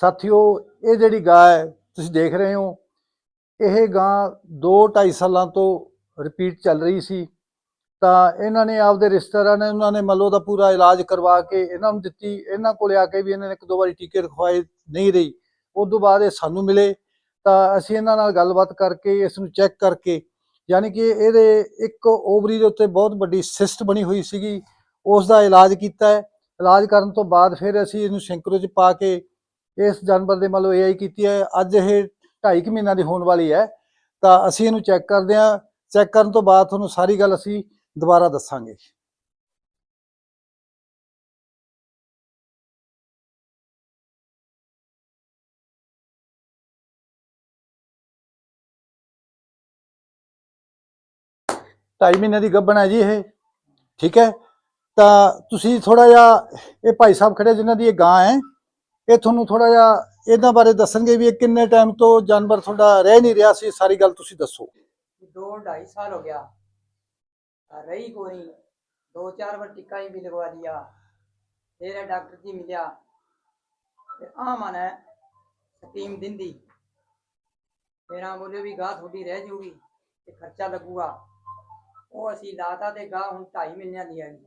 ਸਾਥੀਓ, ਇਹ ਜਿਹੜੀ ਗਾਂ ਹੈ, ਤੁਸੀਂ ਦੇਖ ਰਹੇ ਹੋ, ਇਹ ਗਾਂ 2-2.5 ਸਾਲਾਂ ਤੋਂ ਰਿਪੀਟ ਚੱਲ ਰਹੀ ਸੀ। ਤਾਂ ਇਹਨਾਂ ਨੇ ਆਪਦੇ ਰਿਸ਼ਤੇਦਾਰਾਂ ਨੇ, ਉਹਨਾਂ ਨੇ ਮੱਲੋ ਦਾ ਪੂਰਾ ਇਲਾਜ ਕਰਵਾ ਕੇ ਇਹਨਾਂ ਨੂੰ ਦਿੱਤੀ। ਇਹਨਾਂ ਕੋਲੇ ਆ ਕੇ ਵੀ ਇਹਨਾਂ ਨੇ ਇੱਕ ਦੋ ਵਾਰੀ ਟੀਕੇ ਰਖਵਾਏ, ਨਹੀਂ ਰਹੀ। ਉਸ ਤੋਂ ਬਾਅਦ ਇਹ ਸਾਨੂੰ ਮਿਲੇ। ਤਾਂ ਅਸੀਂ ਇਹਨਾਂ ਨਾਲ ਗੱਲਬਾਤ ਕਰਕੇ, ਇਸ ਨੂੰ ਚੈੱਕ ਕਰਕੇ, ਯਾਨੀ ਕਿ ਇਹਦੇ ਇੱਕ ਓਵਰੀ ਦੇ ਉੱਤੇ ਬਹੁਤ ਵੱਡੀ ਸਿਸਟ ਬਣੀ ਹੋਈ ਸੀਗੀ। ਉਸ ਦਾ ਇਲਾਜ ਕੀਤਾ ਹੈ। ਇਲਾਜ ਕਰਨ ਤੋਂ ਬਾਅਦ ਫਿਰ ਅਸੀਂ ਇਹਨੂੰ ਸਿੰਕਰੋ 'ਚ ਪਾ ਕੇ ਇਸ ਜਾਨਵਰ ਦੇ ਮਤਲਬ ਏਆਈ ਕੀਤੀ ਹੈ। ਅੱਜ ਇਹ 2.5 ਮਹੀਨਿਆਂ ਦੀ ਹੋਣ ਵਾਲੀ ਹੈ। ਤਾਂ ਅਸੀਂ ਇਹਨੂੰ ਚੈੱਕ ਕਰਦੇ ਹਾਂ। ਚੈੱਕ ਕਰਨ ਤੋਂ ਬਾਅਦ ਤੁਹਾਨੂੰ ਸਾਰੀ ਗੱਲ ਅਸੀਂ ਦੁਬਾਰਾ ਦੱਸਾਂਗੇ। ਢਾਈ ਮਹੀਨੇ ਦੀ ਗੱਭਣ ਹੈ ਜੀ ਇਹ। ਠੀਕ ਹੈ। ਤਾਂ ਤੁਸੀਂ ਥੋੜਾ ਜਿਹਾ, ਇਹ ਭਾਈ ਸਾਹਿਬ ਖੜੇ ਜਿਨ੍ਹਾਂ ਦੀ ਇਹ ਗਾਂ ਹੈ। ਇਹ ਤੁਹਾਨੂੰ ਥੋੜਾ ਜਿਹਾ ਇਹਨਾਂ ਬਾਰੇ ਦੱਸਣਗੇ ਵੀ ਇਹ ਕਿੰਨੇ ਟਾਈਮ ਤੋਂ ਜਾਨਵਰ ਤੁਹਾਡਾ ਰਹਿ ਨਹੀਂ ਰਿਹਾ ਸੀ ਸਾਰੀ ਗੱਲ ਤੁਸੀਂ ਦੱਸੋ दो ढाई साल हो गया रही को नहीं दो चार बार टिक्का ही भी लगवा लिया फिर डॉक्टर जी मिलिया ते आ मन है स्कीम दिंदी फिर आ बोले भी गाह थोड़ी रह जूगी ते खर्चा लगूगा ਉਹ ਅਸੀਂ ਲਾਤਾ ਤੇ ਗਾਹ ਹੁਣ 2.5 ਮਹੀਨਿਆਂ ਦੀ ਹੈਗੀ